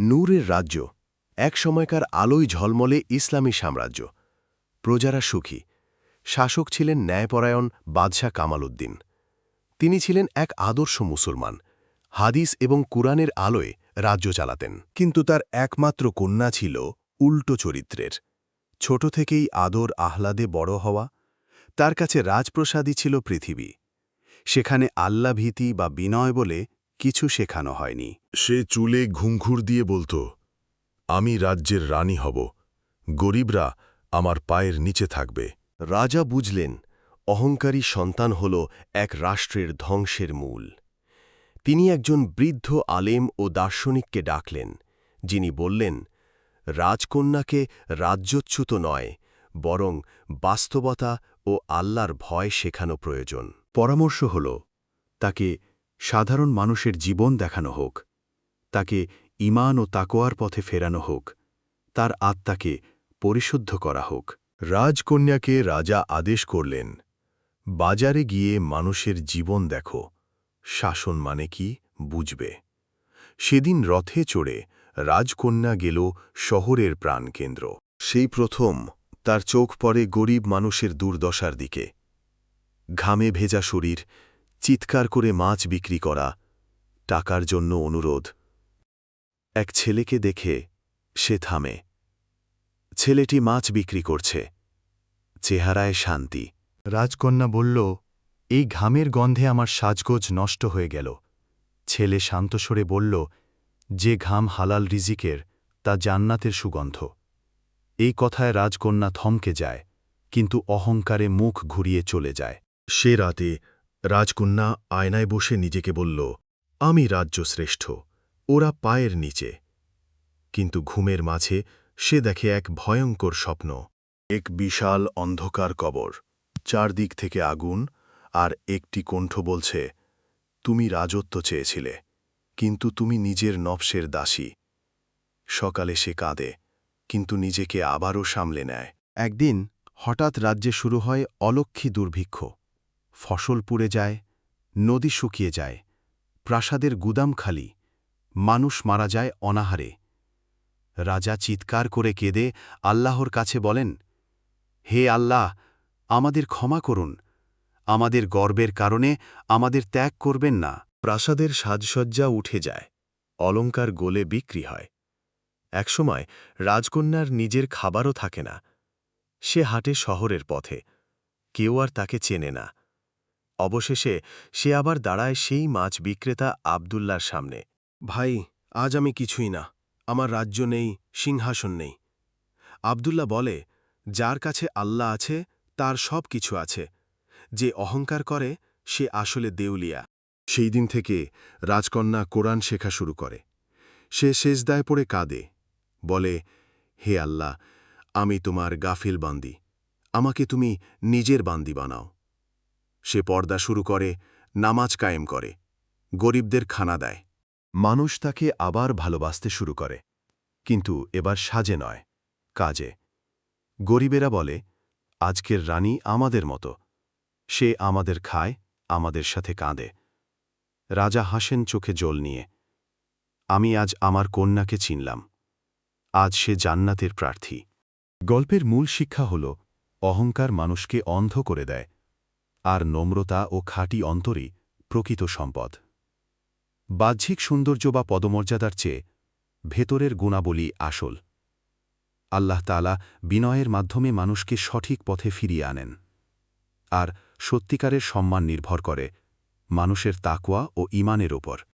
নূরের রাজ্য, এক সময়কার আলোয় ঝলমলে ইসলামী সাম্রাজ্য। প্রজারা সুখী। শাসক ছিলেন ন্যায়পরায়ণ বাদশাহ কামাল উদ্দিন তিনি ছিলেন এক আদর্শ মুসলমান। হাদিস এবং কুরআনের আলোয় রাজ্য চালাতেন। কিন্তু তার একমাত্র কন্যা ছিল উল্টো চরিত্রের। ছোট থেকেই আদর আহ্লাদে বড় হওয়া, তার কাছে রাজপ্রসাদই ছিল পৃথিবী। সেখানে আল্লাভীতি বা বিনয় বলে কিছু শেখানো হয়নি। সে চুলে ঘুংঘুর দিয়ে বলতো, আমি রাজ্যের রানী হব। গরিবরা আমার পায়ের নিচে থাকবে। রাজা বুঝলেন, অহংকারী সন্তান হল এক রাষ্ট্রের ধ্বংসের মূল। তিনি একজন বৃদ্ধ আলেম ও দার্শনিককে ডাকলেন, যিনি বললেন, রাজকন্যাকে রাজ্যচ্যুত নয়, বরং বাস্তবতা ও আল্লাহর ভয় শেখানো প্রয়োজন। পরামর্শ হল, তাকে সাধারণ মানুষের জীবন দেখানো হোক, তাকে ইমান ও তাকোয়ার পথে ফেরানো হোক, তার আত্মাকে পরিশুদ্ধ করা হোক। রাজকন্যাকে রাজা আদেশ করলেন, বাজারে গিয়ে মানুষের জীবন দেখো, শাসন মানে কি বুঝবে। সেদিন রথে চড়ে রাজকন্যা গেল শহরের প্রাণকেন্দ্র। সেই প্রথম তার চোখ পড়ে গরিব মানুষের দুর্দশার দিকে। ঘামে ভেজা শরীর চিৎকার করে মাছ বিক্রি করা, টাকার জন্য অনুরোধ। এক ছেলেকে দেখে সে থামে। ছেলেটি মাছ বিক্রি করছে। চেহারায় শান্তি। রাজকন্যা বলল, এই ঘামের গন্ধে আমার সাজগোজ নষ্ট হয়ে গেল। ছেলে শান্তস্বরে বলল, যে ঘাম হালাল রিজিকের, তা জান্নাতের সুগন্ধ। এই কথায় রাজকন্যা থমকে যায়, কিন্তু অহংকারে মুখ ঘুরিয়ে চলে যায়। সে রাতে রাজকন্যা আয়নায় বসে নিজেকে বলল, আমি রাজ্য শ্রেষ্ঠ ওরা পায়ের নিচে। কিন্তু ঘুমের মাঝে সে দেখে এক ভয়ঙ্কর স্বপ্ন। এক বিশাল অন্ধকার কবর, চারদিক থেকে আগুন, আর একটি কণ্ঠ বলছে, তুমি রাজত্ব চেয়েছিলে, কিন্তু তুমি নিজের নবসের দাসী। সকালে সে কাঁদে, কিন্তু নিজেকে আবারও সামলে নেয়। একদিন হঠাৎ রাজ্যে শুরু হয় অলক্ষী দুর্ভিক্ষ। ফসল পুড়ে যায়, নদী শুকিয়ে যায়, প্রাসাদের গুদাম খালি, মানুষ মারা যায় অনাহারে। রাজা চিৎকার করে কেঁদে আল্লাহর কাছে বলেন, হে আল্লাহ, আমাদের ক্ষমা করুন। আমাদের গর্বের কারণে আমাদের ত্যাগ করবেন না। প্রাসাদের সাজসজ্জা উঠে যায় অলঙ্কার গোলে বিক্রি হয়। একসময় রাজকন্যার নিজের খাবারও থাকে না। সে হাঁটে শহরের পথে। কেউ আর তাকে চেনে না। অবশেষে সে আবার দাঁড়ায় সেই মাছ বিক্রেতা আবদুল্লার সামনে। ভাই, আজ আমি কিছুই না। আমার রাজ্য নেই, সিংহাসন নেই। আবদুল্লা বলে, যার কাছে আল্লাহ আছে, তার সব কিছু আছে। যে অহংকার করে, সে আসলে দেউলিয়া। সেই দিন থেকে রাজকন্যা কোরআন শেখা শুরু করে। সে শেষদায় পড়ে কাঁদে, বলে, হে আল্লাহ, আমি তোমার গাফিল বান্দি আমাকে তুমি নিজের বান্দি বানাও। সে পর্দা শুরু করে, নামাজ কায়েম করে, গরিবদের খানা দেয়। মানুষ তাকে আবার ভালোবাসতে শুরু করে, কিন্তু এবার সাজে নয়, কাজে। গরিবেরা বলে, আজকের রানী আমাদের মতো, সে আমাদের খায়, আমাদের সাথে কাঁদে। রাজা হাসেন চোখে জল নিয়ে, আমি আজ আমার কন্যাকে চিনলাম, আজ সে জান্নাতের প্রার্থী। গল্পের মূল শিক্ষা হল, অহংকার মানুষকে অন্ধ করে দেয় আর নম্রতা ও খাঁটি অন্তরই প্রকৃত সম্পদ। বাহ্যিক সৌন্দর্য বা পদমর্যাদার চেয়ে ভেতরের গুণাবলী আসল। আল্লাহ তালা বিনয়ের মাধ্যমে মানুষকে সঠিক পথে ফিরিয়ে আনেন। আর সত্যিকারের সম্মান নির্ভর করে মানুষের তাকওয়া ও ইমানের ওপর